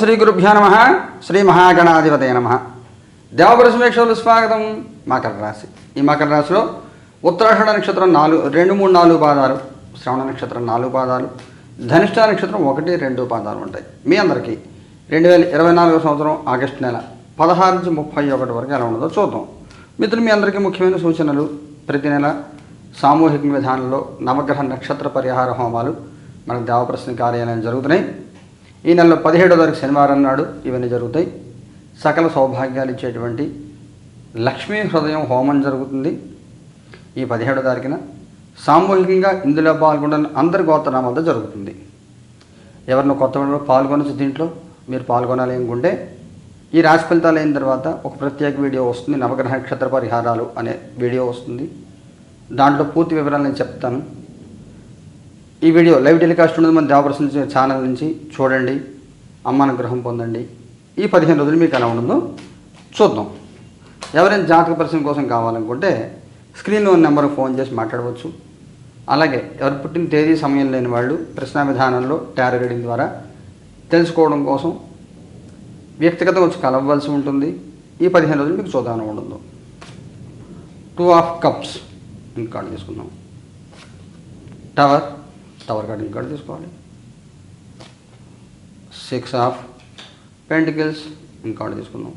శ్రీ గురుభ్యో నమ. శ్రీ మహాగణాధిపతయ నమ. దేవపరసమేక్షలు స్వాగతం మకర రాశి. ఈ మకర రాశిలో ఉత్తరాషాఢ నక్షత్రం నాలుగు రెండు మూడు నాలుగు పాదాలు శ్రవణ నక్షత్రం నాలుగు పాదాలు ధనిష్ట నక్షత్రం ఒకటి రెండు పాదాలు ఉంటాయి. మీ అందరికీ రెండు వేల ఇరవై నాలుగో సంవత్సరం ఆగస్టు నెల పదహారు నుంచి ముప్పై ఒకటి వరకు ఎలా ఉండదో చూద్దాం. మిత్రులు మీ అందరికీ ముఖ్యమైన సూచనలు. ప్రతి నెల సామూహిక విధానంలో నవగ్రహ నక్షత్ర పరిహార హోమాలు మన దేవప్రశ్న కార్యాలయం జరుగుతున్నాయి. ఈ నెలలో పదిహేడో తారీఖు శనివారం నాడు ఇవన్నీ జరుగుతాయి. సకల సౌభాగ్యాలు ఇచ్చేటువంటి లక్ష్మీ హృదయం హోమం జరుగుతుంది ఈ పదిహేడో తారీఖున. సామూహికంగా ఇందులో పాల్గొన్న అందరి గోత్రనామాలతో జరుగుతుంది. ఎవరిని కొత్త వాళ్ళు పాల్గొనచ్చు దీంట్లో మీరు పాల్గొనాలి అనుకుంటే. ఈ రాశి ఫలితాలు అయిన తర్వాత ఒక ప్రత్యేక వీడియో వస్తుంది నవగ్రహ నక్షత్ర పరిహారాలు అనే వీడియో వస్తుంది. దాంట్లో పూర్తి వివరాలు నేను చెప్తాను. ఈ వీడియో లైవ్ టెలికాస్ట్ ఉన్నది మన దేవప్రసన్న ఛానల్ నుంచి చూడండి. అమ్మానుగ్రహం పొందండి. ఈ పదిహేను రోజులు మీకు ఎలా ఉండదో చూద్దాం. ఎవరైనా జాతక పరిశ్రమ కోసం కావాలనుకుంటే స్క్రీన్లో ఉన్న నెంబర్కి ఫోన్ చేసి మాట్లాడవచ్చు. అలాగే ఎవరు పుట్టిన తేదీ సమయం లేని వాళ్ళు ప్రశ్న విధానంలో టారో రీడింగ్ ద్వారా తెలుసుకోవడం కోసం వ్యక్తిగతంగా వచ్చి కలవవలసి ఉంటుంది. ఈ పదిహేను రోజులు మీకు చూద్దామని ఉండదు టూ ఆఫ్ కప్స్ ఇంకా తీసుకుందాం. టవర్ టవర్ కటింగ్ ఇంకా తీసుకోవాలి. సిక్స్ ఆఫ్ పెంటికల్స్ ఇంకా తీసుకుందాం.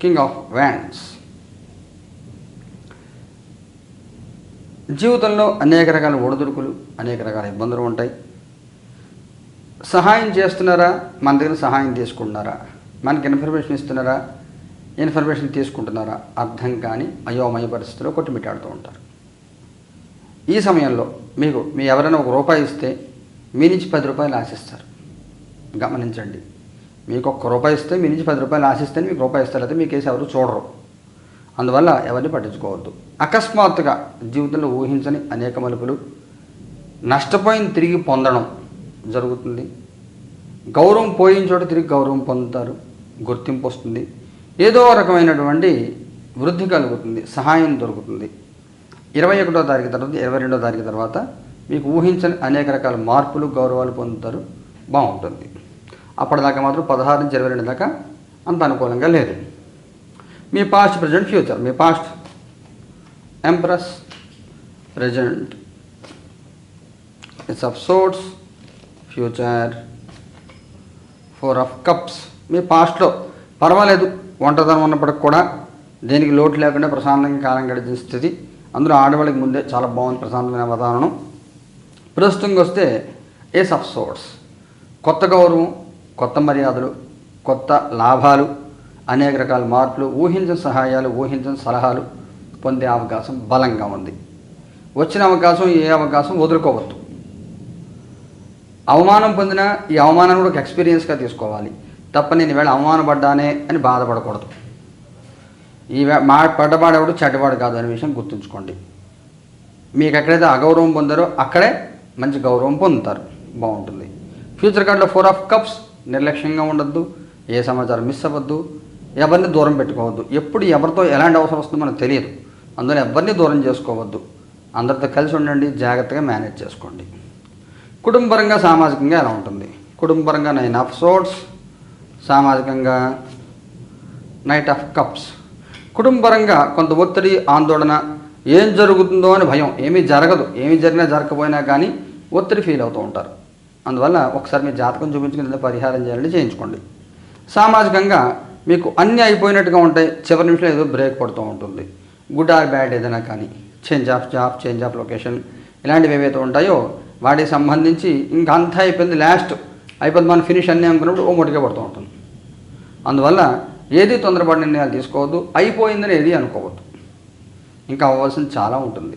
కింగ్ ఆఫ్ వ్యాండ్స్ జీవితంలో అనేక రకాల ఒడిదుడుకులు అనేక రకాల ఇబ్బందులు ఉంటాయి. సహాయం చేస్తున్నారా? మన దగ్గర సహాయం తీసుకుంటున్నారా? మనకి ఇన్ఫర్మేషన్ ఇస్తున్నారా? ఇన్ఫర్మేషన్ తీసుకుంటున్నారా? అర్థం కాని అయోమయ పరిస్థితిలో కొట్టుమిట్టాడుతూ ఉంటారు. ఈ సమయంలో మీకు మీ ఎవరైనా ఒక రూపాయి ఇస్తే మీ నుంచి పది రూపాయలు ఆశిస్తారు. గమనించండి. మీకు ఒక్క రూపాయి ఇస్తే మీ నుంచి పది రూపాయలు ఆశిస్తే మీకు రూపాయి ఇస్తారు అయితే మీకు ఎవరు చూడరు. అందువల్ల ఎవరిని పట్టించుకోవద్దు. అకస్మాత్తుగా జీవితంలో ఊహించని అనేక మలుపులు నష్టపోయిన తిరిగి పొందడం జరుగుతుంది. గౌరవం పోయిన చోట తిరిగి గౌరవం పొందుతారు గుర్తింపు వస్తుంది. ఏదో రకమైనటువంటి వృద్ధి కలుగుతుంది సహాయం దొరుకుతుంది. ఇరవై ఒకటో తారీఖు తర్వాత ఇరవై రెండో తారీఖు తర్వాత మీకు ఊహించని అనేక రకాల మార్పులు గౌరవాలు పొందుతారు. బాగుంటుంది. అప్పటిదాకా మాత్రం పదహారు నుంచి ఇరవై రెండు దాకా అంత అనుకూలంగా లేదు. మీ past present future me past empress present eight of swords future four of cups మీ పాస్ట్లో పర్వాలేదు. ఒంటరితనం ఉన్నప్పటికి కూడా దేనికి లోటు లేకుండా ప్రశాంతంగా కాలం గడిచిన స్థితి. అందులో ఆడవాళ్ళకి ముందే చాలా బాగుంది ప్రశాంతమైన వాతావరణం. ప్రస్తుతంగా వస్తే ఏస్ ఆఫ్ సోర్స్ కొత్త గౌరవం కొత్త మర్యాదలు కొత్త లాభాలు అనేక రకాల మార్పులు ఊహించని సహాయాలు ఊహించని సలహాలు పొందే అవకాశం బలంగా ఉంది. వచ్చిన అవకాశం ఏ అవకాశం వదులుకోవద్దు. అవమానం పొందిన ఈ అవమానాన్ని కూడా ఒక ఎక్స్పీరియన్స్గా తీసుకోవాలి. తప్ప నేను ఈవేళ అవమానపడ్డానే అని బాధపడకూడదు. ఈ మా పడ్డవాడెవడు చెడ్డవాడు కాదు అనే విషయం గుర్తుంచుకోండి. మీకు ఎక్కడైతే అగౌరవం పొందారో అక్కడే మంచి గౌరవం పొందుతారు. బాగుంటుంది. ఫ్యూచర్ కార్డులో ఫోర్ ఆఫ్ కప్స్ నిర్లక్ష్యంగా ఉండొద్దు ఏ సమాచారం మిస్ అవ్వద్దు ఎవరిని దూరం పెట్టుకోవద్దు. ఎప్పుడు ఎవరితో ఎలాంటి అవసరం వస్తుందో మనకు తెలియదు. అందులో ఎవరిని దూరం చేసుకోవద్దు. అందరితో కలిసి ఉండండి జాగ్రత్తగా మేనేజ్ చేసుకోండి. కుటుంబపరంగా సామాజికంగా ఎలా ఉంటుంది? కుటుంబపరంగా నైన్ ఆఫ్ సోట్స్ సామాజికంగా నైట్ ఆఫ్ కప్స్. కుటుంబరంగా కొంత ఒత్తిడి ఆందోళన ఏం జరుగుతుందో అని భయం. ఏమీ జరగదు. ఏమీ జరిగినా జరగకపోయినా కానీ ఒత్తిడి ఫీల్ అవుతూ ఉంటారు. అందువల్ల ఒకసారి మీ జాతకం చూపించుకుని పరిహారం చేయాలని చేయించుకోండి. సామాజికంగా మీకు అన్నీ అయిపోయినట్టుగా ఉంటాయి. చివరి నిమిషంలో ఏదో బ్రేక్ పడుతూ ఉంటుంది. గుడ్ ఆర్ బ్యాడ్ ఏదైనా కానీ change of job change of location ఇలాంటివి ఏవైతే ఉంటాయో వాటికి సంబంధించి ఇంకా అంతా అయిపోయింది లాస్ట్ అయిపోయింది మనం ఫినిష్ అన్నీ అనుకున్నప్పుడు ఓ మొటిగా పడుతూ ఉంటుంది. అందువల్ల ఏది తొందరపడి నిర్ణయాలు తీసుకోవద్దు అయిపోయిందని ఏది అనుకోవద్దు. ఇంకా అవ్వాల్సింది చాలా ఉంటుంది.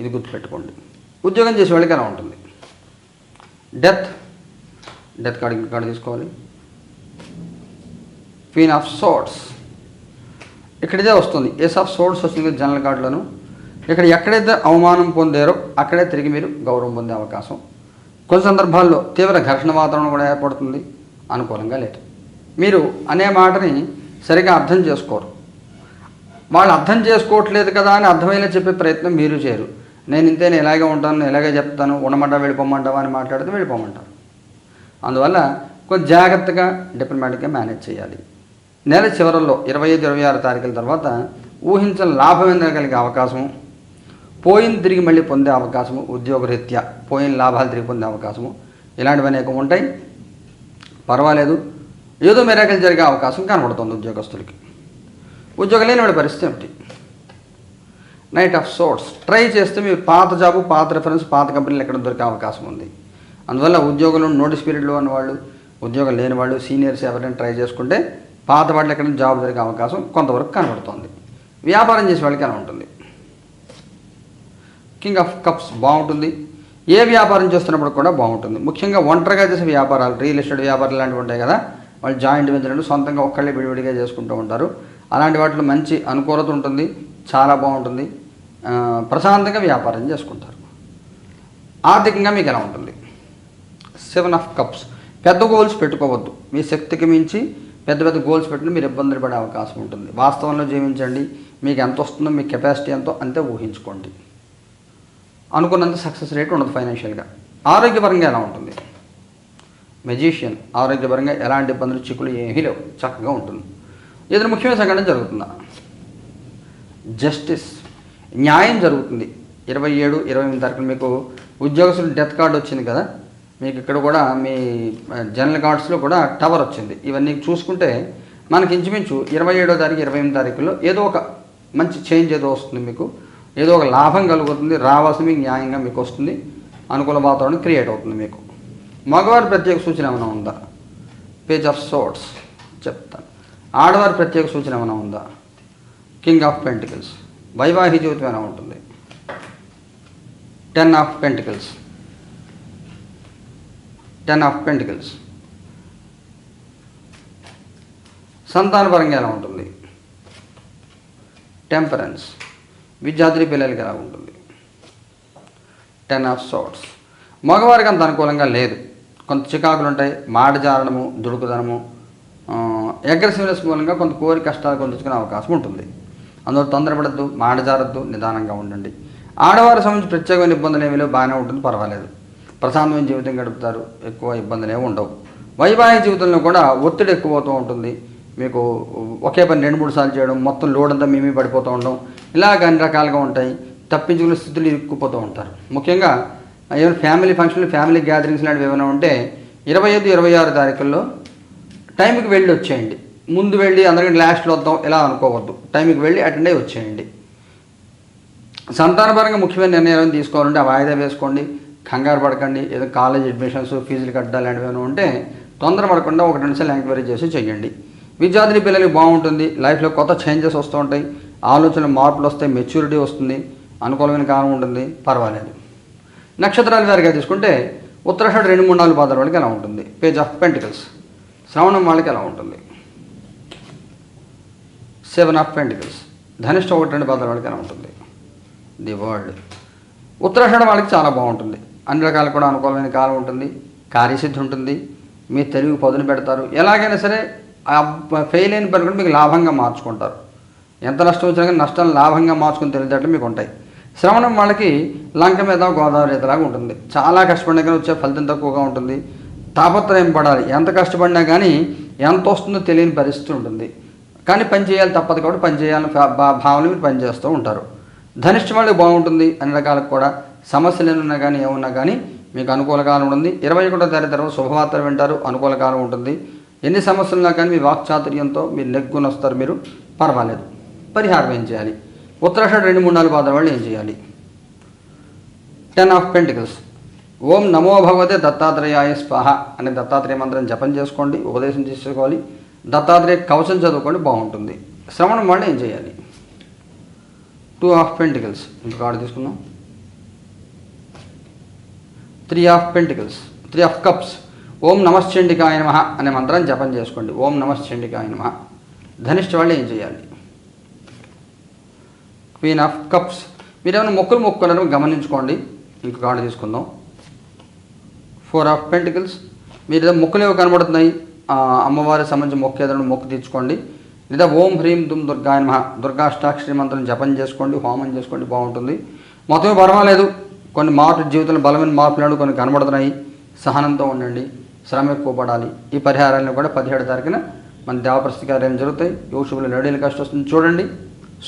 ఇది గుర్తుపెట్టుకోండి. ఉద్యోగం చేసే వాళ్ళకి ఎలా ఉంటుంది. డెత్ డెత్ కార్డు ఇంకా కార్డు తీసుకోవాలి. క్వీన్ ఆఫ్ సోర్ట్స్ ఇక్కడైతే వస్తుంది. ఏస్ ఆఫ్ సోర్ట్స్ వస్తుంది జనరల్ కార్డులను. ఇక్కడ ఎక్కడైతే అవమానం పొందారో అక్కడే తిరిగి మీరు గౌరవం పొందే అవకాశం. కొన్ని సందర్భాల్లో తీవ్ర ఘర్షణ వాతావరణం కూడా ఏర్పడుతుంది. అనుకూలంగా లేదు. మీరు అనే మాటని సరిగా అర్థం చేసుకోరు. వాళ్ళు అర్థం చేసుకోవట్లేదు కదా అని అర్థమయ్యేలా చెప్పే ప్రయత్నం మీరు చేయరు. నేను ఇంతే నేను ఇలాగే ఉంటాను నేను ఇలాగే చెప్తాను ఉండమంటా వెళ్ళిపోమంటావా అని మాట్లాడితే వెళ్ళిపోమంటారు. అందువల్ల కొంచెం జాగ్రత్తగా డిప్లొమాటిక్గా మేనేజ్ చేయాలి. నెల చివరల్లో ఇరవై ఐదు ఇరవై ఆరు తారీఖుల తర్వాత ఊహించని లాభం కలిగే అవకాశం? పోయిన తిరిగి మళ్ళీ పొందే అవకాశము ఉద్యోగరీత్యా పోయిన లాభాలు తిరిగి పొందే అవకాశము ఇలాంటివి అనేకం ఉంటాయి. పర్వాలేదు. ఏదో మెరాకలు జరిగే అవకాశం కనబడుతుంది ఉద్యోగస్తులకి. ఉద్యోగం లేని వాడి పరిస్థితి ఏమిటి? నైట్ ఆఫ్ సోర్ట్స్ ట్రై చేస్తే మీ పాత జాబు పాత రెఫరెన్స్ పాత కంపెనీలు ఎక్కడ దొరికే అవకాశం ఉంది. అందువల్ల ఉద్యోగంలో నోటీస్ పీరియడ్లో ఉన్నవాళ్ళు ఉద్యోగం లేని వాళ్ళు సీనియర్స్ ఎవరైనా ట్రై చేసుకుంటే పాత వాళ్ళు ఎక్కడ జాబ్ దొరికే అవకాశం కొంతవరకు కనబడుతుంది. వ్యాపారం చేసే వాళ్ళకి ఎలా ఉంటుంది? కింగ్ ఆఫ్ కప్స్ బాగుంటుంది. ఏ వ్యాపారం చేస్తున్నప్పుడు కూడా బాగుంటుంది. ముఖ్యంగా ఒంటరిగా చేసే వ్యాపారాలు రియల్ ఎస్టేట్ వ్యాపారాలు లాంటివి ఉంటాయి కదా వాళ్ళు జాయింట్ వెంచర్లు సొంతంగా ఒక్కళ్ళే విడివిడిగా చేసుకుంటూ ఉంటారు. అలాంటి వాటిలో మంచి అనుకూలత ఉంటుంది చాలా బాగుంటుంది. ప్రశాంతంగా వ్యాపారం చేసుకుంటారు. ఆర్థికంగా మీకు ఎలా ఉంటుంది? Seven of cups. పెద్ద గోల్స్ పెట్టుకోవద్దు. మీ శక్తికి మించి పెద్ద పెద్ద గోల్స్ పెట్టిన మీరు ఇబ్బందులు పడే అవకాశం ఉంటుంది. వాస్తవంలో జీవించండి. మీకు ఎంత వస్తుందో మీ కెపాసిటీ ఎంతో అంతే ఊహించుకోండి. అనుకున్నంత సక్సెస్ రేట్ ఉండదు ఫైనాన్షియల్గా. ఆరోగ్యపరంగా ఎలా ఉంటుంది? మెజీషియన్ ఆరోగ్యపరంగా ఎలాంటి ఇబ్బందులు చిక్కులు ఏమీ లేవు. చక్కగా ఉంటుంది. ఏదైనా ముఖ్యమైన సంఘటన జరుగుతుందా? జస్టిస్. న్యాయం జరుగుతుంది. ఇరవై ఏడు ఇరవై ఎనిమిది తారీఖున మీకు ఉద్యోగస్తులు డెత్ కార్డు వచ్చింది కదా? మీకు ఇక్కడ కూడా మీ జనరల్ కార్డ్స్లో కూడా టవర్ వచ్చింది. ఇవన్నీ చూసుకుంటే మనకి ఇంచుమించు ఇరవై ఏడో తారీఖు ఇరవై ఎనిమిది తారీఖులో ఏదో ఒక మంచి చేంజ్ ఏదో వస్తుంది మీకు. ఏదో ఒక లాభం కలుగుతుంది రావాల్సిన మీకు న్యాయంగా మీకు వస్తుంది. అనుకూల వాతావరణం క్రియేట్ అవుతుంది మీకు. మగవారి ప్రత్యేక సూచన ఏమైనా ఉందా? పేజ్ ఆఫ్ సోట్స్ చెప్తాను. ఆడవారి ప్రత్యేక సూచన ఏమైనా ఉందా? కింగ్ ఆఫ్ పెంటికల్స్ వైవాహిక జీవితం ఎలా ఉంటుంది? Ten of pentacles ten of pentacles సంతానపరంగా ఎలా ఉంటుంది? టెంపరెన్స్ విద్యార్థి పిల్లలకి ఎలా ఉంటుంది? టెన్ ఆఫ్ సోట్స్ మగవారికి అంత అనుకూలంగా లేదు. కొంత చికాకులు ఉంటాయి మాట జారడము దుడుకుదనము అగ్రెసివ్నెస్ మూలంగా కొంత కోరి కష్టాలు కొందుకునే అవకాశం ఉంటుంది. అందువల్ల తొందరపడద్దు మాట జారద్దు నిదానంగా ఉండండి. ఆడవారి సంబంధించి ప్రత్యేకమైన ఇబ్బందులు ఏమీ లేవు బాగానే ఉంటుంది పర్వాలేదు. ప్రశాంతమైన జీవితం గడుపుతారు ఎక్కువ ఇబ్బందులు ఏమి ఉండవు. వైవాహిక జీవితంలో కూడా ఒత్తిడి ఎక్కువ అవుతూ ఉంటుంది. మీకు ఒకే పని రెండు మూడు సార్లు చేయడం మొత్తం లోడ్ అంతా మేమే పడిపోతూ ఉండడం ఇలాగ అన్ని రకాలుగా ఉంటాయి. తప్పించుకునే స్థితులు ఇరుక్కుపోతూ ఉంటారు. ముఖ్యంగా ఏమైనా ఫ్యామిలీ ఫంక్షన్లు ఫ్యామిలీ గ్యాదరింగ్స్ లాంటివి ఏమైనా ఉంటే ఇరవై ఐదు ఇరవై ఆరు తారీఖుల్లో టైంకి వెళ్ళి వచ్చేయండి. ముందు వెళ్ళి అందరికీ లాస్ట్లో వద్దాం ఇలా అనుకోవద్దు. టైంకి వెళ్ళి అటెండ్ అయ్యి వచ్చేయండి. సంతానపరంగా ముఖ్యమైన నిర్ణయాలను తీసుకోవాలంటే ఆ వాయిదా వేసుకోండి కంగారు పడకండి ఏదో కాలేజ్ అడ్మిషన్స్ ఫీజులు కట్టాలి లాంటివి ఏమైనా ఉంటే తొందర పడకుండా ఒక రెండు సార్లు ఎంక్వైరీ చేసి చేయండి విద్యార్థిని పిల్లలకి బాగుంటుంది లైఫ్లో కొత్త చేంజెస్ వస్తూ ఉంటాయి ఆలోచన మార్పులు వస్తాయి మెచ్యూరిటీ వస్తుంది అనుకూలమైన కాలం ఉంటుంది పర్వాలేదు. నక్షత్రాల వారిగా తీసుకుంటే ఉత్తరాషాఢ రెండు మూడు నాలుగు పాదాల వాళ్ళకి ఎలా ఉంటుంది? పేజ్ ఆఫ్ పెంటికల్స్ శ్రవణం వాళ్ళకి ఎలా ఉంటుంది? సెవెన్ ఆఫ్ పెంటికల్స్ ధనిష్ట ఒకటి రెండు పాదాల వాళ్ళకి ఎలా ఉంటుంది? ది వరల్డ్ ఉత్తరాషాఢ వాళ్ళకి చాలా బాగుంటుంది. అన్ని రకాలు కూడా అనుకూలమైన కాలం ఉంటుంది. కార్యసిద్ధి ఉంటుంది. మీ తెలుగు పదును పెడతారు. ఎలాగైనా సరే ఫెయిల్ అయిన పని కూడా మీకు లాభంగా మార్చుకుంటారు. ఎంత నష్టం వచ్చినా కానీ నష్టాన్ని లాభంగా మార్చుకుని తెలియదట్లు మీకు ఉంటాయి. శ్రవణం వాళ్ళకి లంక మీద గోదావరి ఎదలాగా ఉంటుంది. చాలా కష్టపడినా కానీ వచ్చే ఫలితం తక్కువగా ఉంటుంది. తాపత్రయం పడాలి. ఎంత కష్టపడినా కానీ ఎంత వస్తుందో తెలియని పరిస్థితి ఉంటుంది. కానీ పని చేయాలి తప్పదు కాబట్టి పని చేయాలని భావన మీరు పనిచేస్తూ ఉంటారు. ధనిష్ట వాళ్ళకి బాగుంటుంది అన్ని రకాలకు కూడా. సమస్యలు ఏమన్నా కానీ ఏమున్నా కానీ మీకు అనుకూల కాలం ఉంటుంది. ఇరవై ఒకటో తారీఖు తర్వాత శుభవార్తలు వింటారు. అనుకూల కాలం ఉంటుంది. ఎన్ని సమస్యలున్నా కానీ మీ వాక్చాతుర్యంతో మీరు నెగ్గునొస్తారు మీరు. పర్వాలేదు. పరిహారం ఏం చేయాలి? ఉత్తరాషాఢ రెండు మూడు నాలుగు పాదాల వాళ్ళు ఏం చేయాలి? టెన్ ఆఫ్ పెంటికల్స్ ఓం నమో భగవతే దత్తాత్రేయాయ స్వాహ అనే దత్తాత్రేయ మంత్రం జపం చేసుకోండి ఉపదేశం చేసుకోవాలి. దత్తాత్రేయ కవచం చదువుకోండి బాగుంటుంది. శ్రవణం వాళ్ళు ఏం చేయాలి? టూ ఆఫ్ పెంటికల్స్ ఇంకో కార్డు తీసుకుందాం. Three of pentacles three of cups ఓం నమశ్చండికాయ నమ అనే మంత్రాన్ని జపం చేసుకోండి. ఓం నమశ్చండికాయ నమ. ధనిష్ట వాళ్ళు ఏం చేయాలి? క్వీన్ ఆఫ్ కప్స్ మీరు ఏమైనా మొక్కులు మొక్కున్నారో గమనించుకోండి. ఇంకొక కార్డు తీసుకుందాం. ఫోర్ ఆఫ్ పెంటికల్స్ మీరు ఏదో మొక్కులు ఏవో కనబడుతున్నాయి. అమ్మవారికి సంబంధించిన మొక్క ఏదైనా మొక్కు తీర్చుకోండి. లేదా ఓం హ్రీం దుమ్ దుర్గాయ మహా దుర్గాష్టాక్షరి మంత్రం జపం చేసుకోండి హోమం చేసుకోండి బాగుంటుంది. మొత్తమే పర్వాలేదు. కొన్ని మార్పులు జీవితంలో బలమైన మార్పులను కొన్ని కనబడుతున్నాయి. సహనంతో ఉండండి. శ్రమ ఎక్కువ పడాలి. ఈ పరిహారాలను కూడా పదిహేడు తారీఖున మన దేవప్రస్థ కార్యాలు జరుగుతాయి. యోగుశుభులు లేడీలు కష్టం వస్తుంది. చూడండి.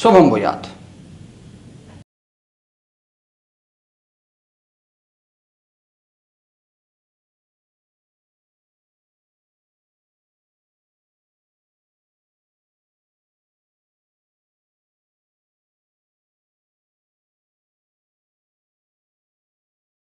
శుభం భూయాత్.